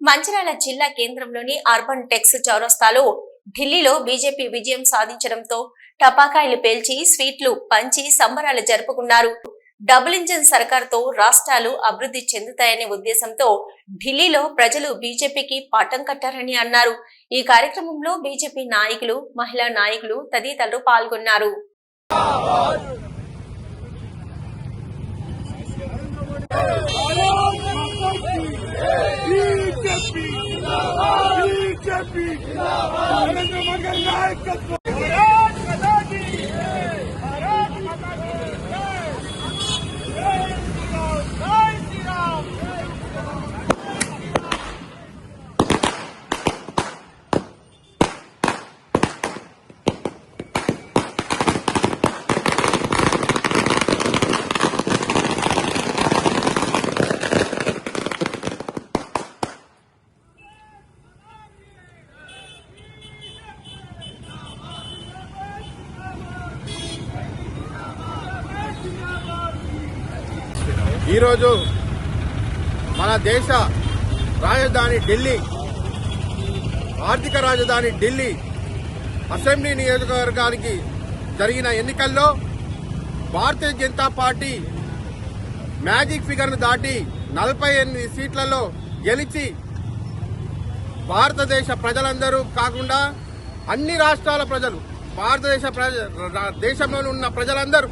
మంచిర్యాల జిల్లా కేంద్రంలోని urban tax చౌరస్తాలో ఢిల్లీలో బీజేపీ విజయం సాధించడంతో టపాకాయలు పేల్చి స్వీట్లు పంచి సంబరాలు జరుపుకున్నారు. డబుల్ ఇంజన్ సర్కార్తో రాష్ట్రాలు అభివృద్ధి చెందుతాయనే ఉద్దేశంతో ఢిల్లీలో ప్రజలు బీజేపీకి పాఠం కట్టారని అన్నారు. ఈ కార్యక్రమంలో బీజేపీ నాయకులు మహిళా నాయకులు తదితరులు పాల్గొన్నారు. बीजेपी नरेंद्र मोदी का नायकत्व ఈరోజు మన దేశ రాజధాని ఢిల్లీ ఆర్థిక రాజధాని ఢిల్లీ అసెంబ్లీ నియోజకవర్గానికి జరిగిన ఎన్నికల్లో భారతీయ జనతా పార్టీ మ్యాజిక్ ఫిగర్ను దాటి నలభై ఎనిమిది సీట్లలో గెలిచి భారతదేశ ప్రజలందరూ కాకుండా అన్ని రాష్ట్రాల ప్రజలు భారతదేశ ప్రజ దేశంలో ఉన్న ప్రజలందరూ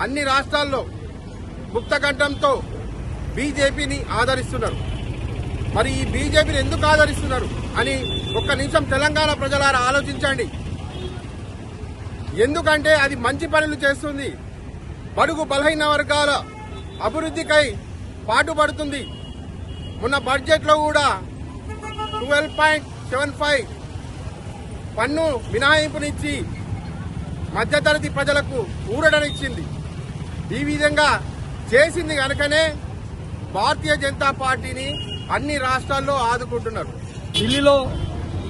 అన్ని రాష్ట్రాల్లో ముక్తకంఠంతో బీజేపీని ఆదరిస్తున్నారు. మరి ఈ బీజేపీని ఎందుకు ఆదరిస్తున్నారు అని ఒక్క నిమిషం తెలంగాణ ప్రజలారా ఆలోచించండి. ఎందుకంటే అది మంచి పనులు చేస్తుంది. బడుగు బలహీన వర్గాల అభివృద్ధికై పాటుపడుతుంది. మొన్న బడ్జెట్లో కూడా ట్వెల్వ్ పాయింట్ సెవెన్ ఫైవ్ పన్ను మినహాయింపునిచ్చి మధ్యతరగతి ప్రజలకు ఊరడనిచ్చింది ఈ విధంగా చేసింది కనుకనే భారతీయ జనతా పార్టీని అన్ని రాష్ట్రాల్లో ఆదుకుంటున్నారు. ఢిల్లీలో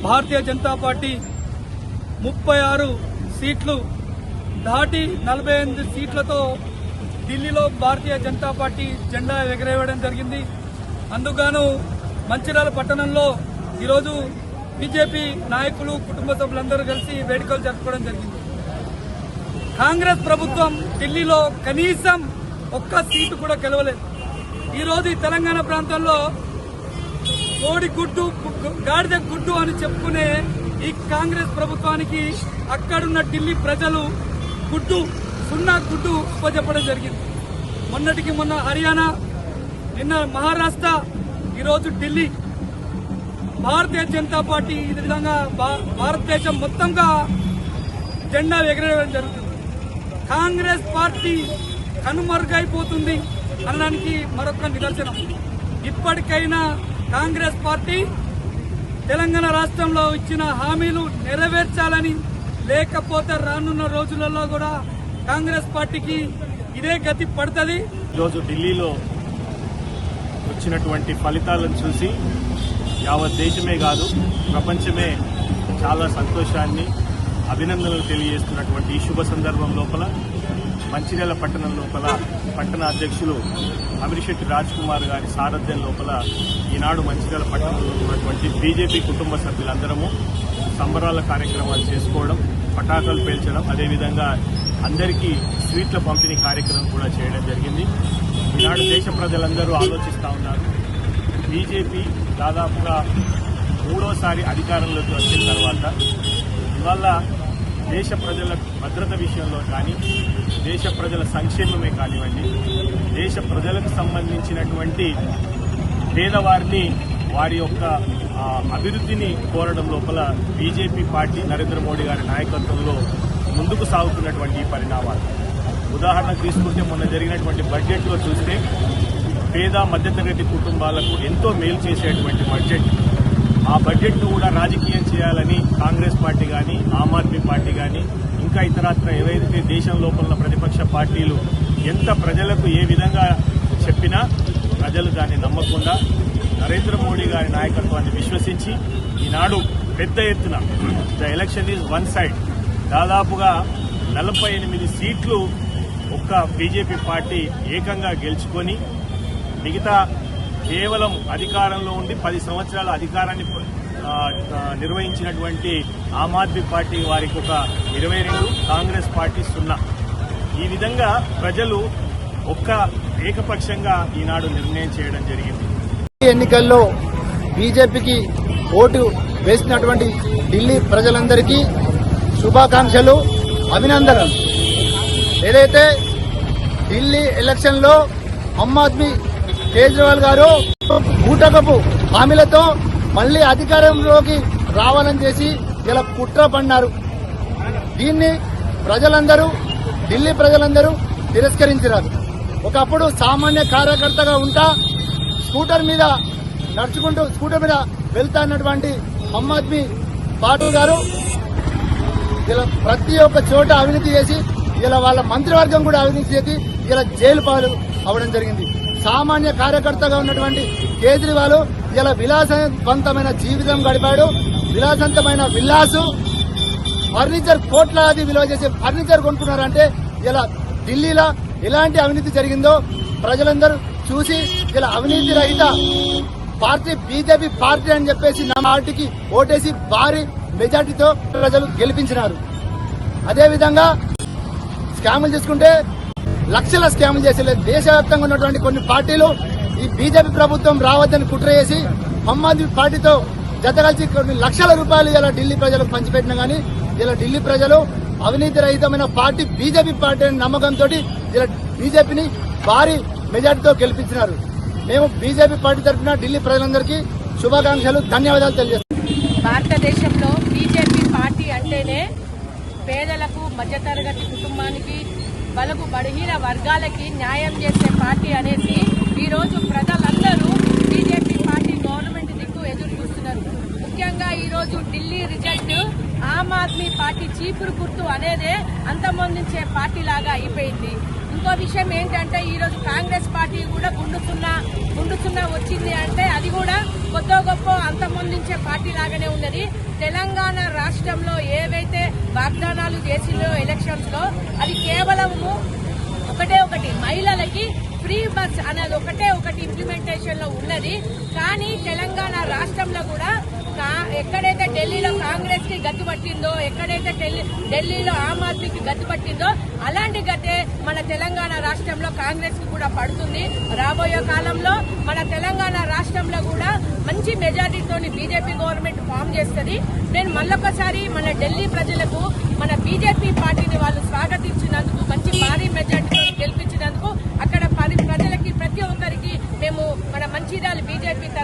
భారతీయ జనతా పార్టీ ముప్పై ఆరు సీట్లు దాటి నలభై ఎనిమిది సీట్లతో ఢిల్లీలో భారతీయ జనతా పార్టీ జెండా ఎగరేయడం జరిగింది. అందుకుగాను మంచిర్యాల పట్టణంలో ఈరోజు బీజేపీ నాయకులు కుటుంబ సభ్యులందరూ కలిసి వేడుకలు జరుపుకోవడం జరిగింది. కాంగ్రెస్ ప్రభుత్వం ఢిల్లీలో కనీసం ఒక్క సీటు కూడా గెలవలేదు. ఈరోజు ఈ తెలంగాణ ప్రాంతంలో కోడి గుడ్డు గాడిద గుడ్డు అని చెప్పుకునే ఈ కాంగ్రెస్ ప్రభుత్వానికి అక్కడున్న ఢిల్లీ ప్రజలు గుడ్డు సున్నా గుడ్డు ఉపజెప్పడం జరిగింది. మొన్నటికి మొన్న హర్యానా నిన్న మహారాష్ట్ర ఈరోజు ఢిల్లీ. భారతీయ జనతా పార్టీ ఈ విధంగా భా- భారతదేశం మొత్తంగా జెండా ఎగరేయడం జరుగుతుంది. కాంగ్రెస్ పార్టీ కనుమరుగైపోతుంది అనడానికి మరొక నిదర్శనం. ఇప్పటికైనా కాంగ్రెస్ పార్టీ తెలంగాణ రాష్ట్రంలో ఇచ్చిన హామీలు నెరవేర్చాలని లేకపోతే రానున్న రోజులలో కూడా కాంగ్రెస్ పార్టీకి ఇదే గతి పడుతుంది. ఈరోజు ఢిల్లీలో వచ్చినటువంటి ఫలితాలను చూసి యావత్ దేశమే కాదు ప్రపంచమే చాలా సంతోషాన్ని అభినందనలు తెలియజేస్తున్నటువంటి ఈ శుభ సందర్భం లోపల మంచిర్యాల పట్టణం లోపల పట్టణ అధ్యక్షులు అమిరిశెట్టి రాజ్ కుమార్ గారి సారథ్యం లోపల ఈనాడు మంచిర్యాల పట్టణంలో ఉన్నటువంటి బీజేపీ కుటుంబ సభ్యులందరము సంబరాల కార్యక్రమాలు చేసుకోవడం పటాకాలు పేల్చడం అదేవిధంగా అందరికీ స్వీట్ల పంపిణీ కార్యక్రమం కూడా చేయడం జరిగింది. ఈనాడు దేశ ప్రజలందరూ ఆలోచిస్తూ ఉన్నారు. బీజేపీ దాదాపుగా మూడోసారి అధికారంలోకి వచ్చిన తర్వాత ఇవాళ దేశ ప్రజల భద్రత విషయంలో కానీ దేశ ప్రజల సంక్షేమమే కానివ్వండి దేశ ప్రజలకు సంబంధించినటువంటి పేదవారిని వారి యొక్క అభివృద్ధిని కోరడం లోపల బీజేపీ పార్టీ నరేంద్ర మోడీ గారి నాయకత్వంలో ముందుకు సాగుతున్నటువంటి పరిణామాలు. ఉదాహరణకు తీసుకుంటే మొన్న జరిగినటువంటి బడ్జెట్లో చూస్తే పేద మధ్యతరగతి కుటుంబాలకు ఎంతో మేలు చేసేటువంటి బడ్జెట్. ఆ బడ్జెట్ను కూడా రాజకీయం చేయాలని కాంగ్రెస్ పార్టీ కానీ ఆమ్ ఆద్మీ పార్టీ కానీ ఇంకా ఇతరత్ర ఏవైతే దేశం లోపల ప్రతిపక్ష పార్టీలు ఎంత ప్రజలకు ఏ విధంగా చెప్పినా ప్రజలు దాన్ని నమ్మకుండా నరేంద్ర మోడీ గారి నాయకత్వాన్ని విశ్వసించి ఈనాడు పెద్ద ఎత్తున the election is one side. దాదాపుగా నలభై ఎనిమిది సీట్లు ఒక్క బీజేపీ పార్టీ ఏకంగా గెలుచుకొని మిగతా కేవలం అధికారంలో ఉండి పది సంవత్సరాల అధికారాన్ని నిర్వహించినటువంటి ఆమ్ ఆద్మీ పార్టీ వారికి ఒక ఇరవై రెండు కాంగ్రెస్ పార్టీ సున్నా. ఈ విధంగా ప్రజలు ఒక్క ఏకపక్షంగా ఈనాడు నిర్ణయం చేయడం జరిగింది. ఈ ఎన్నికల్లో బీజేపీకి ఓటు వేసినటువంటి ఢిల్లీ ప్రజలందరికీ శుభాకాంక్షలు అభినందనలు. ఏదైతే ఢిల్లీ ఎలక్షన్లో ఆమ్ ఆద్మీ కేజ్రీవాల్ గారు బూటకపు హామీలతో మళ్ళీ అధికారంలోకి రావాలని చేసి ఇలా కుట్ర పన్నారు దీన్ని ప్రజలందరూ ఢిల్లీ ప్రజలందరూ తిరస్కరించారు ఒకప్పుడు సామాన్య కార్యకర్తగా ఉంటా స్కూటర్ మీద నడుచుకుంటూ స్కూటర్ మీద వెళ్తా అన్నటువంటి మహమ్మద్మీ పాటిల్ పాటు గారు ఇలా ప్రతి ఒక్క చోట అవినీతి చేసి ఇలా వాళ్ళ మంత్రివర్గం కూడా అవినీతి చేసి ఇలా జైలు పాలు అవడం జరిగింది. సామాన్య కార్యకర్తగా ఉన్నటువంటి కేజ్రీవాల్ ఇలా విలాసవంతమైన జీవితం గడిపాడు. విలాసవంతమైన విల్లాసు. ఫర్నిచర్ కోట్లాది విలువ చేసే ఫర్నిచర్ కొనుక్కున్నారంటే ఇలా ఢిల్లీలో ఎలాంటి అవినీతి జరిగిందో ప్రజలందరూ చూసి ఇలా అవినీతి రహిత పార్టీ బీజేపీ పార్టీ అని చెప్పేసి నా పార్టీకి ఓటేసి భారీ మెజార్టీతో ప్రజలు గెలిపించినారు. అదేవిధంగా స్కాములు తీసుకుంటే లక్షల స్కాములు చేసేలేదు దేశవ్యాప్తంగా ఉన్నటువంటి కొన్ని పార్టీలు ఈ బీజేపీ ప్రభుత్వం రావద్దని కుట్ర చేసి ఆద్మీ పార్టీతో జతగలిసి కొన్ని లక్షల రూపాయలు ఇలా ఢిల్లీ ప్రజలకు పంచిపెట్టినా గానీ ఇలా ఢిల్లీ ప్రజలు అవినీతి రహితమైన పార్టీ బీజేపీ పార్టీ అనే నమ్మకంతో ఇలా బీజేపీని భారీ మెజార్టీతో గెలిపించినారు. మేము బీజేపీ పార్టీ తరఫున ఢిల్లీ ప్రజలందరికీ శుభాకాంక్షలు ధన్యవాదాలు తెలియజేస్తాం భారతదేశంలో బీజేపీ పార్టీ అంటేనే పేదలకు మధ్యతరగతి కుటుంబానికి బలుగు బలహీన వర్గాలకి న్యాయం చేసే పార్టీ అనేసి ఈరోజు ప్రజలందరూ బీజేపీ పార్టీ గవర్నమెంట్ దిక్కు ఎదురు చూస్తున్నారు. ముఖ్యంగా ఈరోజు ఢిల్లీ రిజల్ట్ ఆమ్ ఆద్మీ పార్టీ చీపురు గుర్తు అనేదే అంతమొందించే పార్టీ లాగా అయిపోయింది. ఇంకో విషయం ఏంటంటే ఈరోజు కాంగ్రెస్ పార్టీ కూడా గుండు సున్నా గుండు సున్నా వచ్చింది అంటే అది కూడా కొత్త గొప్ప అంతమొందించే పార్టీ లాగానే ఉన్నది. తెలంగాణ రాష్ట్రంలో ఏవైతే వాగ్దానాలు చేసిందో ఎలక్షన్స్లో అది కేవలము ఒకటే ఒకటి మహిళలకి ఫ్రీ బస్ అనేది ఒకటే ఒకటి ఇంప్లిమెంటేషన్లో ఉన్నది. కానీ తెలంగాణ రాష్ట్రంలో కూడా కా- ఎక్కడైతే ఢిల్లీలో కాంగ్రెస్కి గతి పట్టిందో ఎక్కడైతే ఢిల్లీ ఢిల్లీలో ఆమ్ ఆద్మీకి గతి పట్టిందో అలాంటి గతే మన తెలంగాణ రాష్ట్రంలో కాంగ్రెస్కి కూడా పడుతుంది. రాబోయే కాలంలో మన తెలంగాణ రాష్ట్రంలో కూడా మంచి మెజారిటీతోని బీజేపీ గవర్నమెంట్ ఫామ్ చేస్తుంది. నేను మళ్ళొకసారి మన ఢిల్లీ ప్రజలకు మన బీజేపీ పార్టీని వాళ్ళు స్వాగతించినందుకు మంచి భారీ మెజార్టీతో గెలిపించినందుకు అక్కడ పది ప్రజలకి ప్రతి ఒక్కరికి మేము మన మంచిర్యాల బీజేపీ